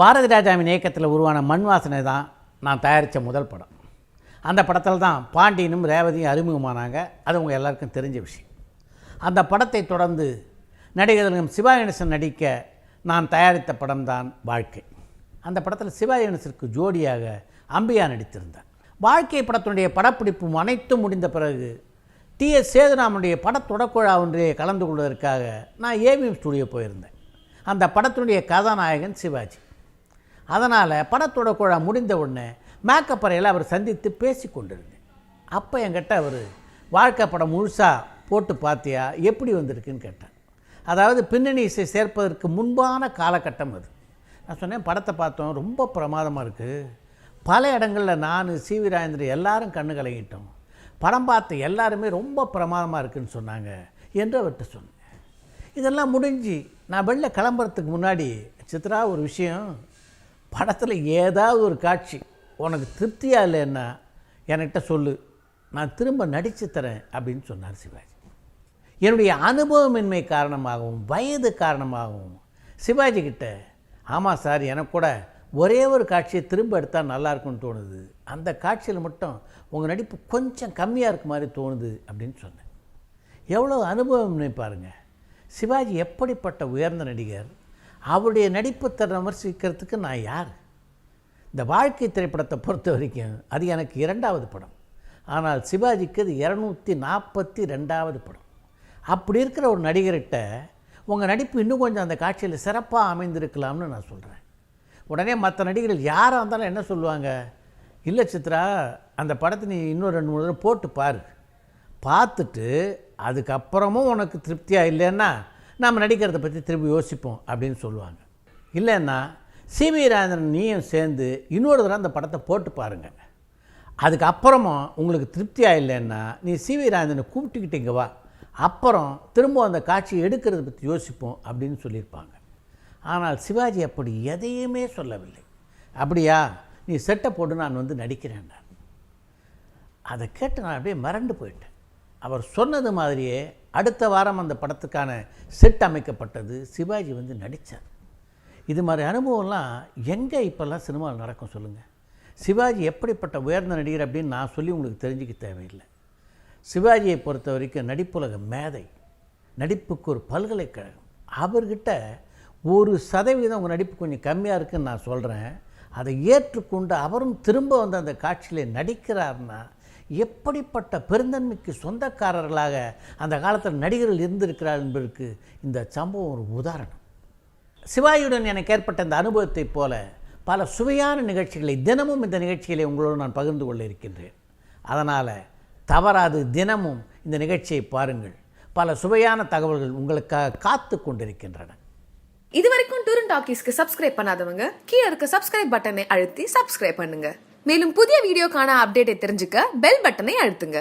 பாரதி ராஜாவின் இயக்கத்தில் உருவான மண் வாசனை தான் நான் தயாரித்த முதல் படம். அந்த படத்தில் தான் பாண்டியனும் ரேவதியும் அறிமுகமானாங்க. அது உங்கள் எல்லாருக்கும் தெரிஞ்ச விஷயம். அந்த படத்தை தொடர்ந்து நடிகர்களும் சிவா கணேசன் நடிக்க நான் தயாரித்த படம்தான் வாழ்க்கை. அந்த படத்தில் சிவா கணேசனுக்கு ஜோடியாக அம்பியா நடித்திருந்தார். வாழ்க்கை படத்தினுடைய படப்பிடிப்பும் அனைத்தும் முடிந்த பிறகு டி. எஸ். சேதுராமனுடைய படத்தொடக்குழா ஒன்றிலே கலந்து கொள்வதற்காக நான் ஏவிஎம் ஸ்டுடியோ போயிருந்தேன். அந்த படத்தினுடைய கதாநாயகன் சிவாஜி. அதனால் படத்தோட குழா முடிந்த உடனே மேக்கப் அறையில் அவர் சந்தித்து பேசி கொண்டிருந்தேன். அப்போ என்கிட்ட அவர் வாழ்க்கை படம் முழுசாக போட்டு பார்த்தியா எப்படி வந்திருக்குன்னு கேட்டார். அதாவது பின்னணி இசை சேர்ப்பதற்கு முன்பான காலகட்டம் அது. நான் சொன்னேன் படத்தை பார்த்தோம் ரொம்ப பிரமாதமாக இருக்குது பல இடங்களில் நான் சி. வி. ராஜேந்திரன் எல்லாரும் கண்ணு கலங்கிட்டோம். படம் பார்த்த எல்லாருமே ரொம்ப பிரமாதமாக இருக்குதுன்னு சொன்னாங்க என்று அவர்கிட்ட சொன்னேன். இதெல்லாம் முடிஞ்சு நான் வெளில கிளம்புறதுக்கு முன்னாடி சித்ரா ஒரு விஷயம் படத்தில் ஏதாவது ஒரு காட்சி உனக்கு திருப்தியாக இல்லைன்னா என்கிட்ட சொல்லு. நான் திரும்ப நடித்து தரேன் அப்படின்னு சொன்னார் சிவாஜி. என்னுடைய அனுபவமின்மை காரணமாகவும் வயது காரணமாகவும் சிவாஜி கிட்ட ஆமாம் சார் எனக்கு கூட ஒரே ஒரு காட்சியை திரும்ப எடுத்தால் நல்லா இருக்கும்னு தோணுது. அந்த காட்சியில் மட்டும் உங்கள் நடிப்பு கொஞ்சம் கம்மியாக இருக்க மாதிரி தோணுது அப்படின்னு சொன்னேன். எவ்வளோ அனுபவம்னு பாருங்க. சிவாஜி எப்படிப்பட்ட உயர்ந்த நடிகர் அவருடைய நடிப்பு திறனை விமர்சிக்கிறதுக்கு நான் யார்? இந்த வாழ்க்கை திரைப்படத்தை பொறுத்த வரைக்கும் அது எனக்கு இரண்டாவது படம். ஆனால் சிவாஜிக்கு அது இரநூத்தி நாற்பத்தி ரெண்டாவது படம். அப்படி இருக்கிற ஒரு நடிகர்கிட்ட உங்கள் நடிப்பு இன்னும் கொஞ்சம் அந்த காட்சியில் சிறப்பாக அமைந்திருக்கலாம்னு நான் சொல்கிறேன் உடனே மற்ற நடிகர்கள் யாராக இருந்தாலும் என்ன சொல்லுவாங்க? இல்லை சித்ரா அந்த படத்தை நீ இன்னும் ரெண்டு மூணு தடவை போட்டு பாரு. பார்த்துட்டு அதுக்கப்புறமும் உனக்கு திருப்தியாக இல்லைன்னா நாம் நடிக்கிறத பற்றி திரும்பி யோசிப்போம் அப்படின்னு சொல்லுவாங்க. இல்லைன்னா சிவி ராஜேந்திரன் நீயும் சேர்ந்து இன்னொரு தடவை அந்த படத்தை போட்டு பாருங்க. அதுக்கப்புறமும் உங்களுக்கு திருப்தியாக இல்லைன்னா நீ சிவி ராஜேந்திரனை கூப்பிட்டுக்கிட்டு இங்கே வா. அப்புறம் திரும்ப அந்த காட்சியை எடுக்கிறத பற்றி யோசிப்போம் அப்படின்னு சொல்லியிருப்பாங்க. ஆனால் சிவாஜி அப்படி எதையுமே சொல்லவில்லை. அப்படியா நீ செட்டை போட்டு நான் வந்து நடிக்கிறேன் அதை கேட்டு நான் அப்படியே மறண்டு போயிட்டேன். அவர் சொன்னது மாதிரியே அடுத்த வாரம் அந்த படத்துக்கான செட் அமைக்கப்பட்டது சிவாஜி வந்து நடித்தார் இது மாதிரி அனுபவம்லாம் எங்கே இப்போல்லாம் சினிமாவில் நடக்கும் சொல்லுங்கள் சிவாஜி எப்படிப்பட்ட உயர்ந்த நடிகர் அப்படின்னு நான் சொல்லி உங்களுக்கு தெரிஞ்சுக்க தேவையில்லை. சிவாஜியை பொறுத்த வரைக்கும் நடிப்புலக மேதை நடிப்புக்கு ஒரு பல்கலைக்கழகம். அவர்கிட்ட ஒரு சதவீதம் உங்கள் நடிப்பு கொஞ்சம் கம்மியாக இருக்குதுன்னு நான் சொல்கிறேன் அதை ஏற்றுக்கொண்டு அவரும் திரும்ப வந்து அந்த காட்சியில் நடிக்கிறார்னா எப்படிப்பட்ட பெருந்தன்மைக்கு சொந்தக்காரர்களாக அந்த காலத்தில் நடிகர்கள் இருந்திருக்கிறார் என்பதற்கு இந்த சம்பவம் ஒரு உதாரணம். சிவாயுடன் எனக்கு ஏற்பட்ட இந்த அனுபவத்தைப் போல பல சுவையான நிகழ்ச்சிகளை தினமும் இந்த நிகழ்ச்சிகளை உங்களோடு நான் பகிர்ந்து கொள்ள இருக்கின்றேன். அதனால் தவறாது தினமும் இந்த நிகழ்ச்சியை பாருங்கள். பல சுவையான தகவல்கள் உங்களுக்காக காத்து கொண்டிருக்கின்றன. இதுவரைக்கும் டூரன் டாக்கீஸ்க்கு சப்ஸ்கிரைப் பண்ணாதவங்க கீழே இருக்க சப்ஸ்கிரைப் பட்டனை அழுத்தி சப்ஸ்கிரைப் பண்ணுங்கள் மேலும் புதிய வீடியோக்கான அப்டேட்டை தெரிஞ்சுக்க பெல் பட்டனை அழுத்துங்க.